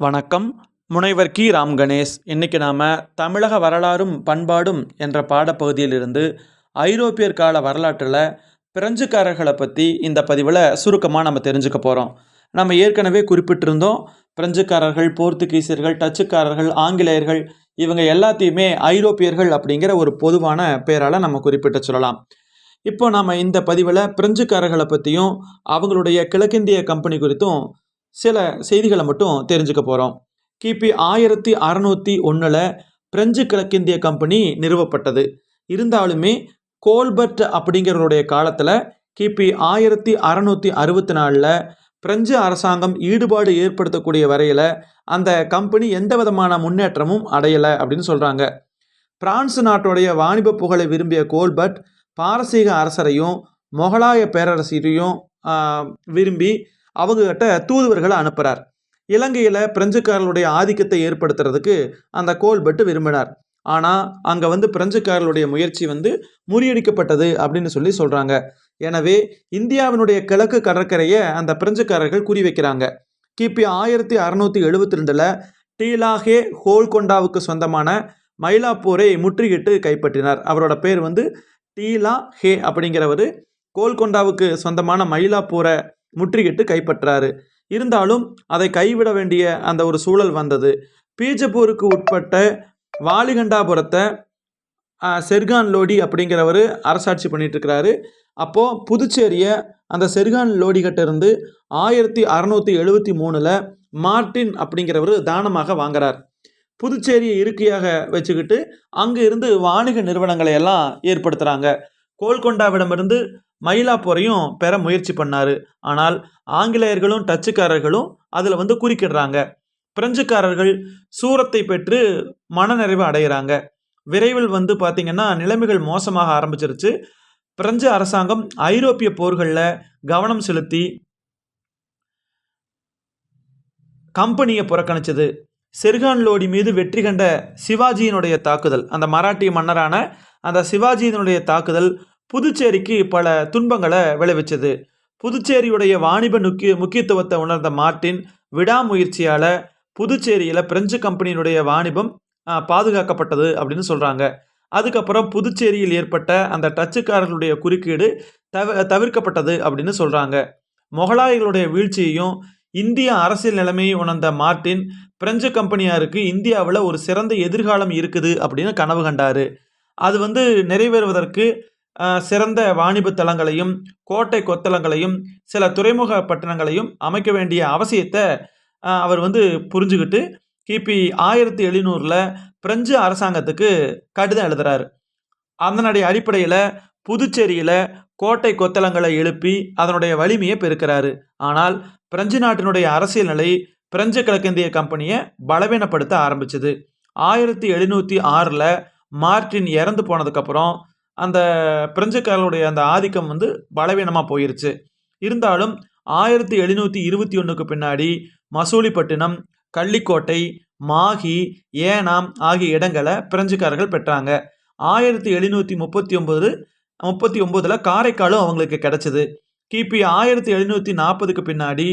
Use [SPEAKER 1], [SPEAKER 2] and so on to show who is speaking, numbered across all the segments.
[SPEAKER 1] வணக்கம். முனைவர் கி. ராம் கணேஷ். இன்றைக்கி நாம் தமிழக வரலாறும் பண்பாடும் என்ற பாடப்பகுதியிலிருந்து ஐரோப்பியர் கால வரலாற்றில் பிரெஞ்சுக்காரர்களை பற்றி இந்த பதிவில் சுருக்கமாக நம்ம தெரிஞ்சுக்க போகிறோம் நம்ம ஏற்கனவே குறிப்பிட்டிருந்தோம் பிரெஞ்சுக்காரர்கள் போர்த்துகீசியர்கள் டச்சுக்காரர்கள் ஆங்கிலேயர்கள் இவங்க எல்லாத்தையுமே ஐரோப்பியர்கள் அப்படிங்கிற ஒரு பொதுவான பெயரால் நம்ம குறிப்பிட்டு சொல்லலாம். இப்போ நாம் இந்த பதிவில் பிரெஞ்சுக்காரர்களை பற்றியும் அவங்களுடைய கிழக்கிந்திய கம்பெனி குறித்தும் சில செய்திகளை மட்டும் தெரிஞ்சுக்க போகிறோம் கிபி ஆயிரத்தி அறநூற்றி ஒன்றில் பிரெஞ்சு கிழக்கிந்திய கம்பெனி நிறுவப்பட்டது. இருந்தாலுமே கோல்பர்ட் அப்படிங்கிறவருடைய காலத்தில் கிபி ஆயிரத்தி அறநூற்றி அறுபத்தி நாலில் பிரெஞ்சு அரசாங்கம் ஈடுபாடு ஏற்படுத்தக்கூடிய வரையில் அந்த கம்பெனி எந்த விதமான முன்னேற்றமும் அடையலை அப்படின்னு சொல்கிறாங்க பிரான்ஸ் நாட்டுடைய வாணிப புகழை விரும்பிய கோல்பர்ட் பாரசீக அரசரையும் மொகலாய பேரரசரையும் விரும்பி அவங்கக்கிட்ட தூதுவர்களை அனுப்புகிறார் இலங்கையில் பிரெஞ்சுக்காரர்களுடைய ஆதிக்கத்தை ஏற்படுத்துறதுக்கு அந்த கோல்பட்டு விரும்பினார். ஆனால் அங்கே வந்து பிரெஞ்சுக்காரர்களுடைய முயற்சி வந்து முறியடிக்கப்பட்டது அப்படின்னு சொல்லி சொல்கிறாங்க எனவே இந்தியாவினுடைய கிழக்கு கடற்கரையை அந்த பிரெஞ்சுக்காரர்கள் குறிவைக்கிறாங்க. கிபி ஆயிரத்தி அறநூற்றி எழுபத்தி ரெண்டில் டீலாகே ஹோல்கொண்டாவுக்கு சொந்தமான மயிலாப்பூரை முற்றுகிட்டு கைப்பற்றினார். அவரோட பேர் வந்து டீலா ஹே அப்படிங்கிறவர். கோல்கொண்டாவுக்கு சொந்தமான மயிலாப்பூரை முற்றுகிட்டு கைப்பற்றாரு. இருந்தாலும் அதை கைவிட வேண்டிய அந்த ஒரு சூழல் வந்தது. பீஜப்பூருக்கு உட்பட்ட வாலிகண்டாபுரத்தை செர்கான் லோடி அப்படிங்கிறவர் அரசாட்சி பண்ணிட்டுருக்கிறாரு. அப்போது புதுச்சேரியை அந்த செர்கான் லோடிகிட்ட இருந்து ஆயிரத்தி அறநூற்றி எழுபத்தி மூணில் மார்ட்டின் அப்படிங்கிறவர் தானமாக வாங்குறார். புதுச்சேரியை இருக்கையாக வச்சுக்கிட்டு அங்கே இருந்து வாணிக நிறுவனங்களை எல்லாம் ஏற்படுத்துகிறாங்க கோல்கொண்டாவிடமிருந்து மயிலாப்பூரையும் பெற முயற்சி பண்ணார். ஆனால் ஆங்கிலேயர்களும் டச்சுக்காரர்களும் அதில் வந்து குறுக்கிடுறாங்க. பிரெஞ்சுக்காரர்கள் சூரத்தை பெற்று மனநிறைவு அடைகிறாங்க விரைவில் வந்து பார்த்திங்கன்னா நிலைமைகள் மோசமாக ஆரம்பிச்சிருச்சு. பிரெஞ்சு அரசாங்கம் ஐரோப்பிய போர்களில் கவனம் செலுத்தி கம்பெனியை புறக்கணிச்சது. செர்கான் லோடி மீது வெற்றி கண்ட சிவாஜியினுடைய தாக்குதல் அந்த மராட்டிய மன்னரான அந்த சிவாஜியினுடைய தாக்குதல் புதுச்சேரிக்கு பல துன்பங்களை விளைவிச்சது. புதுச்சேரியுடைய வாணிப முக்கிய முக்கியத்துவத்தை உணர்ந்த மார்ட்டின் விடாமுயற்சியால் புதுச்சேரியில் பிரெஞ்சு கம்பெனியினுடைய வாணிபம் பாதுகாக்கப்பட்டது அப்படின்னு சொல்கிறாங்க அதுக்கப்புறம் புதுச்சேரியில் ஏற்பட்ட அந்த டச்சுக்காரர்களுடைய குறுக்கீடு தவ தவிர்க்கப்பட்டது அப்படின்னு சொல்கிறாங்க மொகலாயர்களுடைய வீழ்ச்சியையும் இந்திய அரசியல் நிலைமையை உணர்ந்த மார்ட்டின் பிரெஞ்சு கம்பெனியாருக்கு இந்தியாவில் ஒரு சிறந்த எதிர்காலம் இருக்குது அப்படின்னு கனவு கண்டார். அது வந்து நிறைவேறுவதற்கு சிறந்த வாணிப தளங்களையும் கோட்டை கொத்தளங்களையும் சில துறைமுக பட்டணங்களையும் அமைக்க வேண்டிய அவசியத்தை அவர் வந்து புரிஞ்சுக்கிட்டு கிபி ஆயிரத்தி எழுநூறில் பிரெஞ்சு அரசாங்கத்துக்கு கடிதம் எழுதுறாரு. அதனுடைய அடிப்படையில் புதுச்சேரியில் கோட்டை கொத்தளங்களை எழுப்பி அதனுடைய வலிமையை பெருக்கிறாரு. ஆனால் பிரெஞ்சு நாட்டினுடைய அரசியல் நிலை பிரெஞ்சு கிழக்கிந்திய கம்பெனியை பலவீனப்படுத்த ஆரம்பிச்சது. ஆயிரத்தி எழுநூற்றி ஆறில் மார்ட்டின் இறந்து போனதுக்கப்புறம் அந்த பிரெஞ்சுக்காரர்களுடைய அந்த ஆதிக்கம் வந்து பலவீனமாக போயிருச்சு. இருந்தாலும் ஆயிரத்தி எழுநூற்றி இருபத்தி ஒன்றுக்கு பின்னாடி மசூலிப்பட்டினம் கள்ளிக்கோட்டை மாகி ஏனாம் ஆகிய இடங்களை பிரெஞ்சுக்காரர்கள் பெற்றாங்க. ஆயிரத்தி எழுநூற்றி முப்பத்தி ஒம்பது முப்பத்தி ஒம்போதில் காரைக்காலும் அவங்களுக்கு கிடச்சிது. கிபி ஆயிரத்தி எழுநூற்றி நாற்பதுக்கு பின்னாடி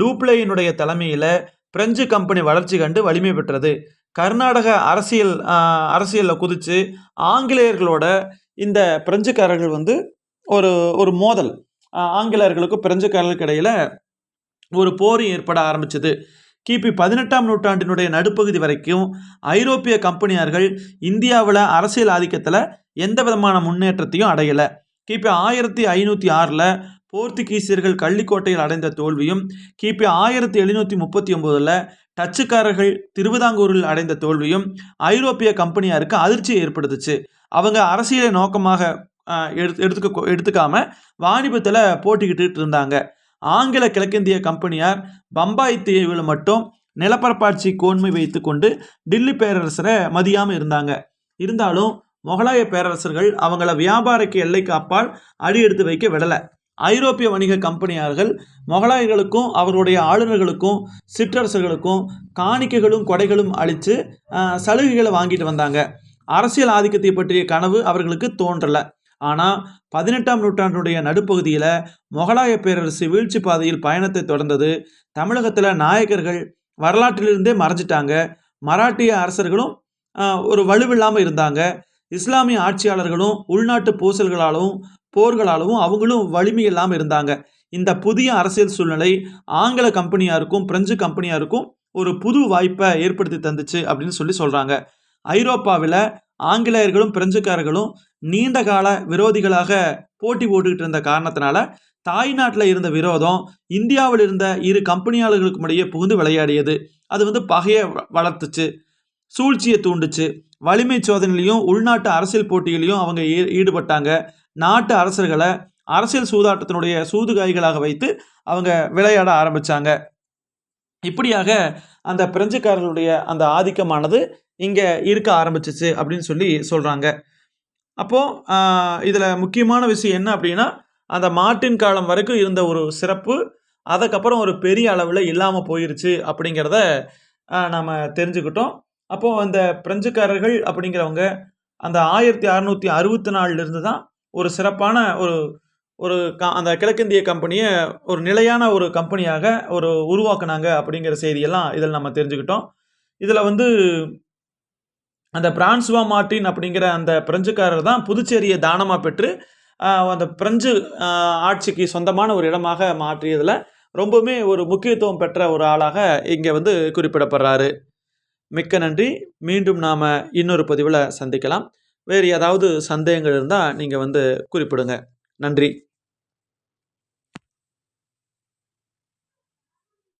[SPEAKER 1] டூப்ளேயினுடைய தலைமையில் பிரெஞ்சு கம்பெனி வளர்ச்சி கண்டு வலிமை பெற்றது. கர்நாடக அரசியல் அரசியலில் குதித்து ஆங்கிலேயர்களோட இந்த பிரெஞ்சுக்காரர்கள் வந்து ஒரு ஒரு மோதல். ஆங்கிலேயர்களுக்கும் பிரெஞ்சுக்காரர்களுக்கு இடையில் ஒரு போர் ஏற்பட ஆரம்பிச்சது. கிபி பதினெட்டாம் நூற்றாண்டினுடைய நடுப்பகுதி வரைக்கும் ஐரோப்பிய கம்பெனியார்கள் இந்தியாவில் அரசியல் ஆதிக்கத்தில் எந்த விதமான முன்னேற்றத்தையும் அடையலை. கிபி ஆயிரத்தி ஐநூற்றி ஆறில் போர்த்துகீசியர்கள் கள்ளிக்கோட்டையில் அடைந்த தோல்வியும் கிபி ஆயிரத்தி எழுநூற்றி முப்பத்தி ஒம்போதில் டச்சுக்காரர்கள் திருவிதாங்கூரில் அடைந்த தோல்வியும் ஐரோப்பிய கம்பெனியாருக்கு அதிர்ச்சியை ஏற்படுத்துச்சு. அவங்க அரசியலை நோக்கமாக எடுத்து எடுத்துக்க எடுத்துக்காம வாணிபத்தில் போட்டிக்கிட்டு இருந்தாங்க. ஆங்கில கிழக்கிந்திய கம்பெனியார் பம்பாய் தீவில் மட்டும் நிலப்பரப்பாட்சி கோன்மை வைத்துக்கொண்டு டில்லி பேரரசரை மதியாமல் இருந்தாங்க. இருந்தாலும் முகலாய பேரரசர்கள் அவங்கள வியாபாரிக்கு எல்லைக்கு அப்பால் அடி எடுத்து வைக்க விடலை. ஐரோப்பிய வணிக கம்பெனியார்கள் முகலாயர்களுக்கும் அவர்களுடைய ஆளுநர்களுக்கும் சிற்றரசர்களுக்கும் காணிக்கைகளும் கொடைகளும் அளித்து சலுகைகளை வாங்கிட்டு வந்தாங்க. அரசியல் ஆதிக்கத்தை பற்றிய கனவு அவர்களுக்கு தோன்றலை. ஆனால் பதினெட்டாம் நூற்றாண்டுடைய நடுப்பகுதியில் முகலாய பேரரசு வீழ்ச்சி பாதையில் பயணத்தை தொடர்ந்தது. தமிழகத்தில் நாயக்கர்கள் வரலாற்றிலிருந்தே மறைஞ்சிட்டாங்க. மராட்டிய அரசர்களும் ஒரு வலுவில்லாமல் இருந்தாங்க. இஸ்லாமிய ஆட்சியாளர்களும் உள்நாட்டு பூசல்களாலும் போர்களாலும் அவங்களும் வலிமை இல்லாமல் இருந்தாங்க. இந்த புதிய அரசியல் சூழ்நிலை ஆங்கில கம்பெனியாருக்கும் பிரெஞ்சு கம்பெனியாருக்கும் ஒரு புது வாய்ப்பை ஏற்படுத்தி தந்துச்சு அப்படின்னு சொல்லி சொல்கிறாங்க ஐரோப்பாவில் ஆங்கிலேயர்களும் பிரெஞ்சுக்காரர்களும் நீண்ட கால விரோதிகளாக போட்டி போட்டுக்கிட்டு இருந்த காரணத்தினால தாய்நாட்டில் இருந்த விரோதம் இந்தியாவில் இருந்த இரு கம்பெனியாளர்களுக்கும் இடையே புகுந்து விளையாடியது. அது வந்து பகையை வ- வளர்த்துச்சு சூழ்ச்சியை தூண்டுச்சு. வலிமை சோதனையிலையும் உள்நாட்டு அரசியல் போட்டியிலையும் அவங்க ஈ- ஈடுபட்டாங்க. நாட்டு அரசர்களை அரசியல் சூதாட்டத்தினுடைய சூதுகாய்களாக வைத்து அவங்க விளையாட ஆரம்பித்தாங்க இப்படியாக அந்த பிரெஞ்சுக்காரர்களுடைய அந்த ஆதிக்கமானது இங்கே இருக்க ஆரம்பிச்சிச்சு அப்படின்னு சொல்லி சொல்கிறாங்க அப்போது இதில் முக்கியமான விஷயம் என்ன அப்படின்னா அந்த மாட்டின் காலம் வரைக்கும் இருந்த ஒரு சிறப்பு அதுக்கப்புறம் ஒரு பெரிய அளவில் இல்லாமல் போயிருச்சு அப்படிங்கிறத நாம் தெரிஞ்சுக்கிட்டோம். அப்போது அந்த பிரெஞ்சுக்காரர்கள் அப்படிங்கிறவங்க அந்த ஆயிரத்தி அறநூற்றி அறுபத்தி நாலுலேருந்து தான் ஒரு சிறப்பான ஒரு ஒரு க அந்த கிழக்கிந்திய கம்பெனியை ஒரு நிலையான ஒரு கம்பெனியாக ஒரு உருவாக்குனாங்க அப்படிங்கிற செய்தியெல்லாம் இதில் நம்ம தெரிஞ்சுக்கிட்டோம். இதில் வந்து அந்த பிரான்சுவா மார்ட்டின் அப்படிங்கிற அந்த பிரெஞ்சுக்காரர் தான் புதுச்சேரியை தானமாக பெற்று அந்த பிரெஞ்சு ஆட்சிக்கு சொந்தமான ஒரு இடமாக மாற்றியதில் ரொம்பவுமே ஒரு முக்கியத்துவம் பெற்ற ஒரு ஆளாக இங்கே வந்து குறிப்பிடப்படுறாரு. மிக்க நன்றி. மீண்டும் நாம் இன்னொரு பதிவில் சந்திக்கலாம். வேறு ஏதாவது சந்தேகங்கள் இருந்தால் நீங்கள் வந்து குறிப்பிடுங்க. நன்றி.